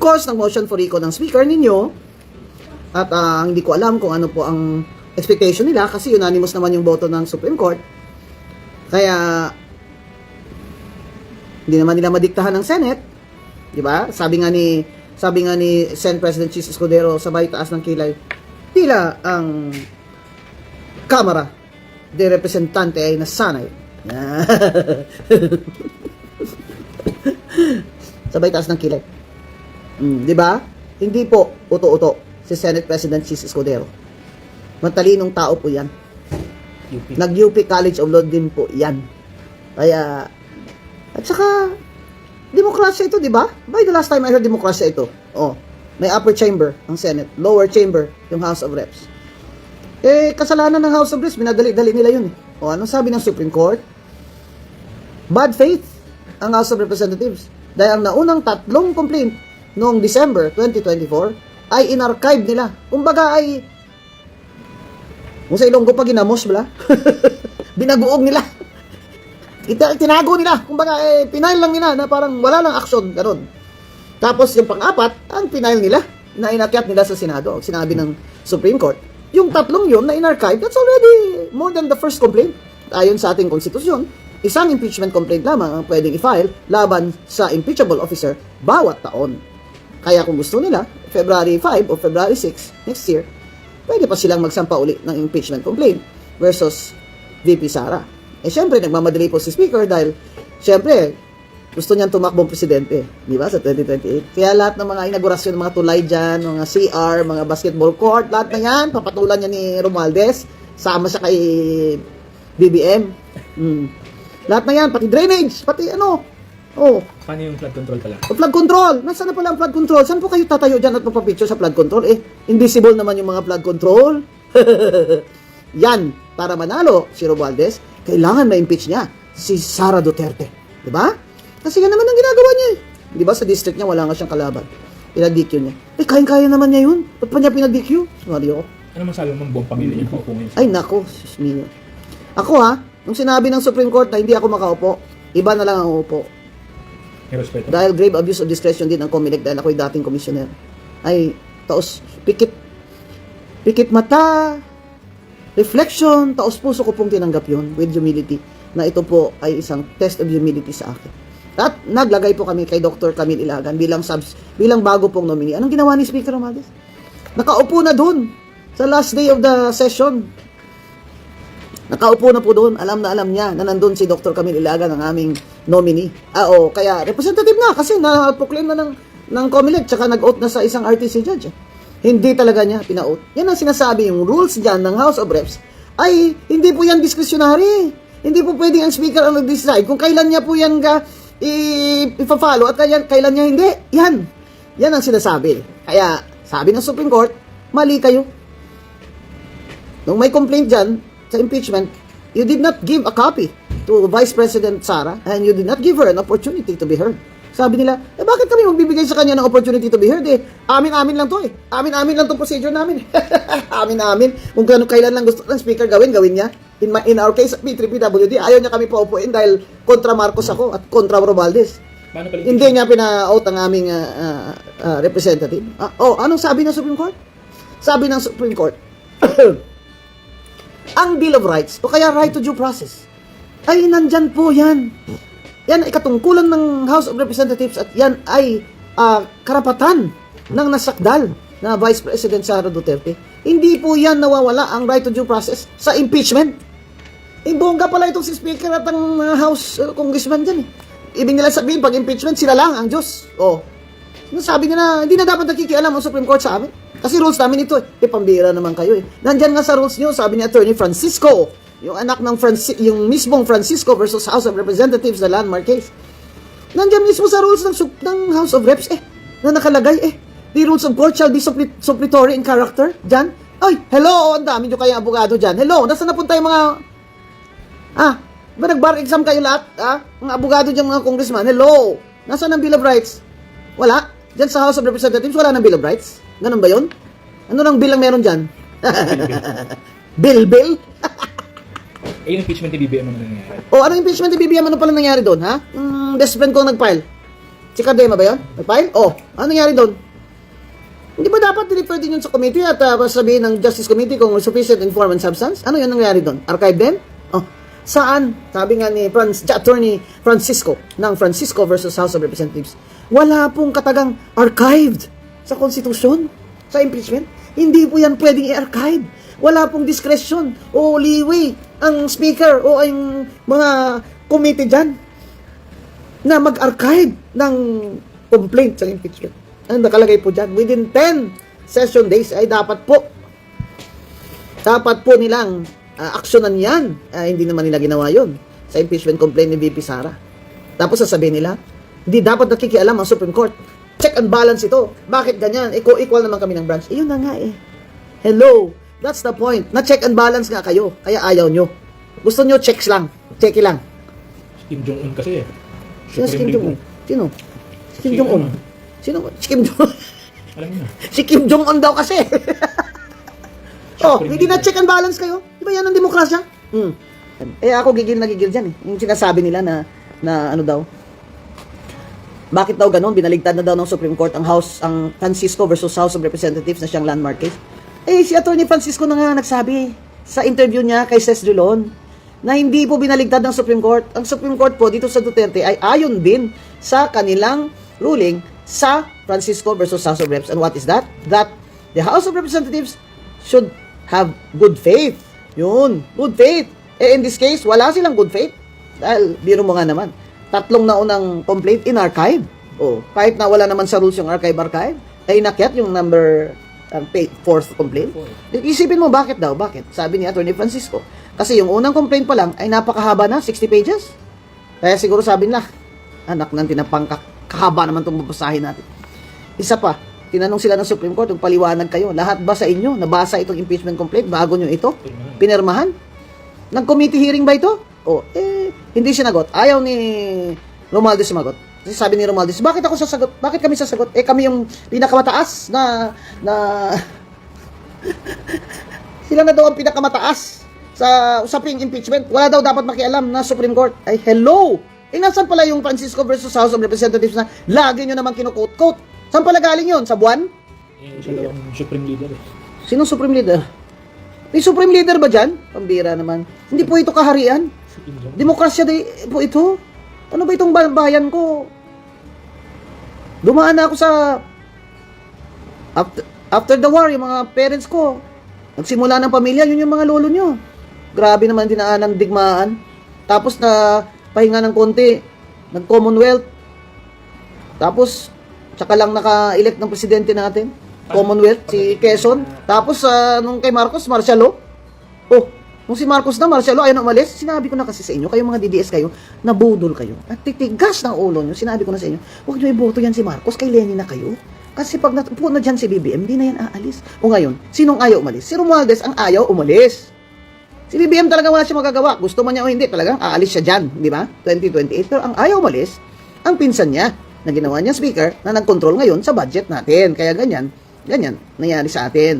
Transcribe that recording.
Course, ng motion for recall ng speaker ninyo, at ah, hindi ko alam kung ano po ang expectation nila kasi unanimous naman yung boto ng Supreme Court. Kaya, hindi naman nila madiktahan ng Senate. Di ba? Sabi nga ni sabi nga ni Senate President Chis Escudero sabay taas ng kilay, tila ang Kamara de Representante ay nasanay. sabay taas ng kilay. Mm, di ba? Hindi po uto-uto si Senate President Chis Escudero. Matalinong tao po yan. UP. Nag-UP College of Law din po yan. Kaya, at saka, demokrasya ito, di ba? By the last time I heard demokrasya ito. Oh, may upper chamber ang Senate, lower chamber yung House of Reps. Eh, kasalanan ng House of Reps, minadali-dali nila yun eh. O, anong sabi ng Supreme Court? Bad faith ang House of Representatives. Dahil ang naunang tatlong complaint noong December 2024 ay inarchive nila. Kumbaga ay kung sa Ilonggo pa ginamos bala. Binaguog nila. Ita, tinago nila. Kumbaga, eh, pinail lang nila na parang wala lang aksyon. Ganun. Tapos yung pang-apat, ang pinail nila na inakyat nila sa Senado. Sinabi ng Supreme Court. Yung tatlong yun na in-archive, that's already more than the first complaint. Ayon sa ating konstitusyon, isang impeachment complaint lamang ang pwedeng i-file laban sa impeachable officer bawat taon. Kaya kung gusto nila, February 5 o February 6 next year, pwede pa silang magsampa uli ng impeachment complaint versus VP Sara. Eh syempre, nagmamadali po si Speaker dahil syempre, gusto niyang tumakbong presidente, di ba, sa 2028. Kaya lahat ng mga inaugurasyon, mga tulay dyan, mga CR, mga basketball court, lahat na yan, papatulan niya ni Romualdez, sama siya kay BBM. Mm. Lahat na yan, pati drainage, pati ano, oh, Paano yung flood control pala? o flood control. Nasaan na pala ang flood control? Saan po kayo tatayo dyan at magpapicture sa flood control? Eh, invisible naman yung mga flood control. Yan, para manalo si Romualdez, kailangan ma-impeach niya si Sara Duterte. Di ba? Kasi yan naman ang ginagawa niya eh. Di ba sa district niya wala nga siyang kalaban. Pinag-DQ niya. Eh, kayang-kaya naman niya yun. Ba't pa niya pinag-DQ? Mario. Ano masabi mo ng buong pamilya niya kung ngayon? Ay, nako, sus. Ako ha, nung sinabi ng Supreme Court na hindi ako makaupo, iba na lang ang uupo. May respeto. Dahil grave abuse of discretion din ang Comelec dahil ako'y dating commissioner. Ay, taos, pikit, pikit mata, reflection, taos puso ko pong tinanggap yun with humility na ito po ay isang test of humility sa akin. At naglagay po kami kay Dr. Camille Ilagan bilang subs, bilang bago pong nominee. Anong ginawa ni Speaker Romales? Nakaupo na dun sa last day of the session. Nakaupo na po doon. Alam na alam niya na nandun si Dr. Camille Ilagan, ang aming nominee. Ah, oo. Kaya representative na kasi na-proclaim na ng, ng COMELEC tsaka nag-oath na sa isang RTC judge. eh. Hindi talaga niya pina-oath. Yan ang sinasabi yung rules dyan ng House of Reps ay hindi po yan discretionary. Hindi po pwedeng ang speaker ang nag-decide kung kailan niya po yan ga, ipa-follow at kailan, kailan niya hindi. Yan. Yan ang sinasabi. Kaya sabi ng Supreme Court, mali kayo. Nung may complaint dyan sa impeachment, you did not give a copy to Vice President Sara and you did not give her an opportunity to be heard. Sabi nila, eh bakit kami magbibigay sa kanya ng opportunity to be heard eh? Amin-amin lang to eh. Amin-amin lang tong procedure namin. Amin-amin. Kung kano kailan lang gusto ng speaker gawin, gawin niya. In, my, in our case, P3PWD, ayaw niya kami paupuin dahil kontra Marcos ako at kontra pala Hindi niya pina-out ang aming ah, ah, representative. Ah, oh, anong sabi ng Supreme Court? Sabi ng Supreme Court, ang Bill of Rights, o kaya right to due process, ay nandyan po yan. Yan ay katungkulan ng House of Representatives at yan ay ah, karapatan ng nasakdal na Vice President Sara Duterte. Hindi po yan nawawala ang right to due process sa impeachment. Eh, pala itong si Speaker at ang uh, House uh, Congressman dyan eh. Ibig nila sabihin, pag impeachment, sila lang ang Diyos. Oh. Sabi nila, hindi na dapat nakikialam ang Supreme Court sa amin. Kasi rules namin ito eh. Eh, pambira naman kayo eh. Nandyan nga sa rules niyo, sabi ni Attorney Francisco, yung anak ng Franci- yung mismong Francisco versus House of Representatives na landmark case. Nandyan mismo sa rules ng, ng House of Reps eh, na nakalagay eh. The rules of court shall be suppli- suppletory in character. Dyan. Ay, hello, ang dami nyo kayong abogado dyan. Hello, nasa na punta yung mga Ah, ba nag-bar exam kayo lahat? Ah, mga abogado dyan, mga congressman. Hello! Nasaan ang Bill of Rights? Wala. Diyan sa House of Representatives, wala ng Bill of Rights. Ganun ba yun? Ano nang bill ang meron dyan? bill, bill? Eh, yung impeachment ni BBM ano nangyayari? O, ano impeachment ni BBM? Ano pala nangyari doon, ha? Yung best friend ko nag-file. Si Cardema ba yun? Nag-file? Oh, ano nangyari doon? Hindi ba dapat deliver din yun sa committee at uh, sabihin ng Justice Committee kung sufficient in form and substance? Ano yun nangyari doon? Archive din? Oh, saan? Sabi nga ni Franz, Attorney Francisco ng Francisco versus House of Representatives, wala pong katagang archived sa konstitusyon, sa impeachment. Hindi po yan pwedeng i-archive. Wala pong discretion o leeway ang speaker o ang mga committee dyan na mag-archive ng complaint sa impeachment. Ang nakalagay po dyan, within 10 session days ay dapat po dapat po nilang uh, aksyonan yan. Ah, hindi naman nila ginawa yon sa impeachment complaint ni VP Sara. Tapos sasabihin nila, hindi dapat nakikialam ang Supreme Court. Check and balance ito. Bakit ganyan? Equal, equal naman kami ng branch. Eh, yun na nga eh. Hello. That's the point. Na check and balance nga kayo. Kaya ayaw nyo. Gusto nyo checks lang. Checky lang. Kim Jong-un kasi eh. Sino si Kim Jong-un? Sino? Si Kim Si Jong-un. ano? Sino? Si Kim Jong Alam mo na. Si Kim Jong-un daw kasi. oh, hindi na check and balance kayo. Di ba yan ang demokrasya? Hmm. Eh ako gigil na gigil dyan eh. Yung sinasabi nila na, na ano daw, bakit daw ganun? Binaligtad na daw ng Supreme Court ang House, ang Francisco versus House of Representatives na siyang landmark case. Eh, si Attorney Francisco na nga nagsabi sa interview niya kay Ses Dulon na hindi po binaligtad ng Supreme Court. Ang Supreme Court po dito sa Duterte ay ayon din sa kanilang ruling sa Francisco versus House of Reps. And what is that? That the House of Representatives should have good faith. Yun, good faith. Eh, in this case, wala silang good faith. Dahil, biro mo nga naman, tatlong naunang complaint in archive. Oh, kahit na wala naman sa rules yung archive-archive, ay inakyat yung number um, pa- fourth complaint. Isipin mo bakit daw? Bakit? Sabi ni Attorney Francisco. Kasi yung unang complaint pa lang ay napakahaba na, 60 pages. Kaya siguro sabi nila, anak ng tinapang ka- kahaba naman itong babasahin natin. Isa pa, tinanong sila ng Supreme Court, yung paliwanag kayo, lahat ba sa inyo nabasa itong impeachment complaint bago nyo ito? Pinirmahan? Nag-committee hearing ba ito? O, eh, hindi sinagot. Ayaw ni Romualdez sumagot. Kasi sabi ni Romualdez, bakit ako sasagot? Bakit kami sasagot? Eh, kami yung pinakamataas na, na, sila na daw ang pinakamataas sa usaping impeachment. Wala daw dapat makialam na Supreme Court. Ay, hello! Eh, nasan pala yung Francisco versus House of Representatives na lagi nyo naman kinukot-quote? Saan pala galing yun? Sa buwan? Eh, siya daw ang supreme leader eh. Sino Supreme Leader? May Supreme Leader ba dyan? Pambira naman. Hindi po ito kaharian. Demokrasya di po ito. Ano ba itong ba- bayan ko? Dumaan na ako sa after, after the war, yung mga parents ko. Nagsimula ng pamilya, yun yung mga lolo nyo. Grabe naman dinaanan digmaan. Tapos na pahinga ng konti, nag-commonwealth. Tapos, tsaka lang naka-elect ng presidente natin. Commonwealth, si Quezon. Tapos, ah, nung kay Marcos, martial law. Oh, nung si Marcos na law, ayaw na umalis, sinabi ko na kasi sa inyo, kayo mga DDS kayo, nabudol kayo. At titigas ng ulo nyo, sinabi ko na sa inyo, huwag nyo iboto yan si Marcos, kay Lenny na kayo. Kasi pag natupo na dyan si BBM, di na yan aalis. O ngayon, sinong ayaw umalis? Si Romualdez ang ayaw umalis. Si BBM talaga wala siya magagawa. Gusto man niya o hindi, talagang aalis siya dyan, di ba? 2028. Pero ang ayaw umalis, ang pinsan niya, na ginawa niya speaker, na nag-control ngayon sa budget natin. Kaya ganyan, ganyan, nangyari sa atin.